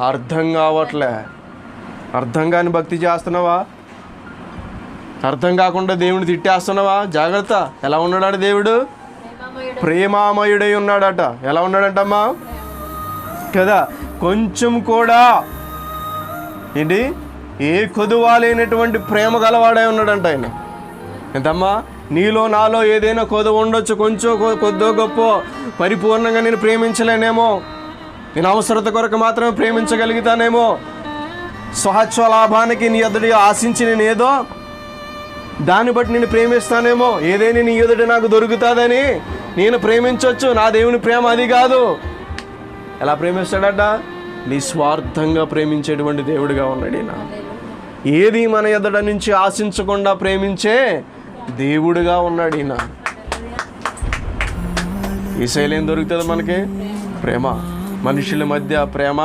అర్థం కావట్లే. అర్థం కాని భక్తి చేస్తున్నావా? అర్థం కాకుండా దేవుని తిట్టేస్తున్నావా? జాగ్రత్త. ఎలా ఉన్నాడు దేవుడు? ప్రేమామయుడై ఉన్నాడట. ఎలా ఉన్నాడంటమ్మా? కదా. కొంచెం కూడా ఏంటి? ఏ కొదువా లేనటువంటి ప్రేమ గలవాడై ఉన్నాడంట ఆయన. ఎంతమ్మా? నీలో నాలో ఏదైనా కొదవ ఉండొచ్చు. కొంచెం కొద్దో గొప్ప పరిపూర్ణంగా నేను ప్రేమించలేనేమో. నేను అవసరత కొరకు మాత్రమే ప్రేమించగలుగుతానేమో. స్వహత్వ లాభానికి నీ ఎదుటి ఆశించి నేను ఏదో దాన్ని బట్టి నేను ప్రేమిస్తానేమో. ఏదైనా నీ ఎదుటి నాకు దొరుకుతుందని నేను ప్రేమించవచ్చు నా దేవుని ప్రేమ అది కాదు. ఎలా ప్రేమిస్తాడట? నిస్వార్థంగా ప్రేమించేటువంటి దేవుడిగా ఉన్నాడు ఈయన. ఏది మన ఎదుట నుంచి ఆశించకుండా ప్రేమించే దేవుడుగా ఉన్నాడు ఈయన. ఈ శైలి ఏం దొరుకుతుంది మనకి? ప్రేమ. మనుషుల మధ్య ప్రేమ